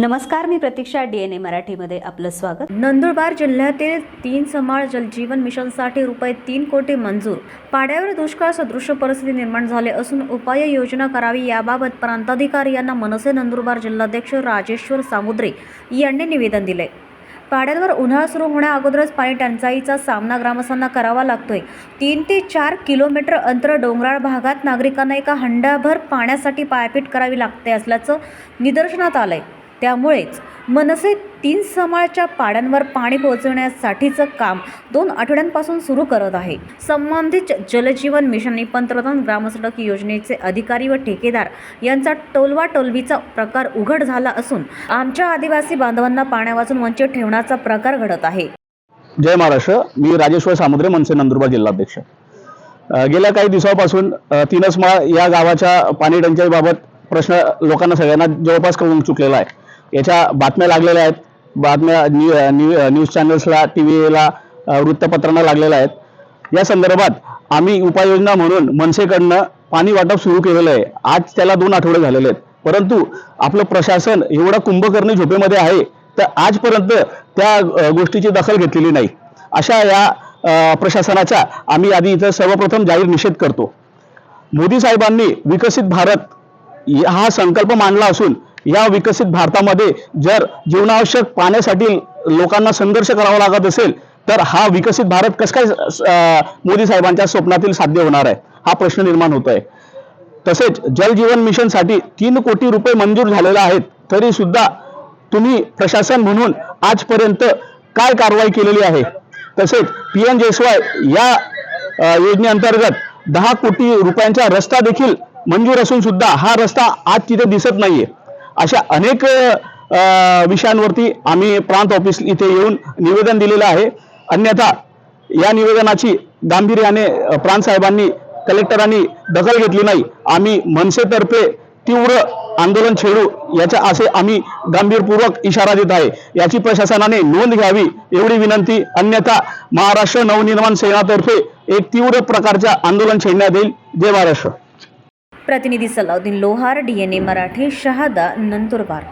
नमस्कार मी प्रतीक्षा D N ए मराठीमध्ये आपलं स्वागत. नंदुरबार जिल्ह्यातील तीन समाळ जलजीवन मिशनसाठी रुपये तीन कोटी मंजूर. पाड्यावर दुष्काळ सदृश परिस्थिती निर्माण झाली असून उपाययोजना करावी याबाबत प्रांताधिकारी यांना मनसे नंदुरबार जिल्हाध्यक्ष राजेश्वर सामुद्रे यांनी निवेदन दिले. पाड्यांवर उन्हाळा सुरू होण्या अगोदरच पाणी टंचाईचा सामना ग्रामस्थांना करावा लागतोय. तीन ते चार किलोमीटर अंतर डोंगराळ भागात नागरिकांना एका हंडाभर पाण्यासाठी पायपीट करावी लागते असल्याचं निदर्शनात आलंय. त्यामुळेच मनसे तीन समाळच्या पाड्यांवर पाणी पोहोचवण्यासाठीचं काम दोन आठवड्यांपासून सुरू करत आहे. संबंधित जलजीवन मिशनने पंतप्रधान ग्रामसडक योजनेचे अधिकारी व ठेकेदार यांचा टोलवा टोलवीचा प्रकार उघड झाला असून आमच्या आदिवासी बांधवांना पाण्यापासून वंचित ठेवण्याचा प्रकार घडत आहे. जय महाराष्ट्र. मी राजेश्वर सामुद्रे मनसे नंदुरबार जिल्हाध्यक्ष. गेल्या काही दिवसापासून तीनच माळ या गावाच्या पाणी टंचाईबाबत प्रश्न लोकांना सगळ्यांना जवळपास कळून चुकलेला आहे. याच्या बातम्या लागलेल्या आहेत. बातम्या न्यू न्यू न्यूज चॅनल्सला टी व्हीला वृत्तपत्रांना लागलेल्या आहेत. या संदर्भात आम्ही उपाययोजना म्हणून मनसेकडनं पाणी वाटप सुरू केलेलं आहे. आज त्याला दोन आठवडे झालेले आहेत. परंतु आपलं प्रशासन एवढं कुंभकर्णी झोपेमध्ये आहे तर आजपर्यंत त्या गोष्टीची दखल घेतलेली नाही. अशा या प्रशासनाचा आम्ही आधी इथं सर्वप्रथम जाहीर निषेध करतो. मोदी साहेबांनी विकसित भारत हा संकल्प मांडला असून या विकसित भारतामध्ये जर जीवनावश्यक पाण्यासाठी लोकांना संघर्ष करावा लागत असेल तर हा विकसित भारत कसं काय मोदी साहेबांच्या स्वप्नातील साध्य होणार आहे? हा प्रश्न निर्माण होत आहे तसेच जल जीवन मिशनसाठी तीन कोटी रुपये मंजूर झालेला आहेत तरी सुद्धा तुम्ही प्रशासन म्हणून आजपर्यंत काय कारवाई केलेली आहे? तसेच पी एन जेसवाय या योजनेअंतर्गत दहा कोटी रुपयांचा रस्ता देखील मंजूर असून सुद्धा हा रस्ता आज तिथे दिसत नाहीये. अशा अनेक विषयांवरती आम्ही प्रांत ऑफिस इथे येऊन निवेदन दिलेलं आहे. अन्यथा या निवेदनाची गांभीर्याने प्रांतसाहेबांनी प्रांत साहेबांनी कलेक्टरांनी दखल घेतली नाही. आम्ही मनसेतर्फे तीव्र आंदोलन छेडू याचा असे आम्ही गांभीरपूर्वक इशारा देत आहे. याची प्रशासनाने नोंद घ्यावी एवढी विनंती. अन्यथा महाराष्ट्र नवनिर्माण सेनातर्फे एक तीव्र प्रकारच्या आंदोलन छेडण्यात येईल. जय महाराष्ट्र. प्रतिनिधी Salauddin Lohar D N A Marathi Shahada Nandurbar.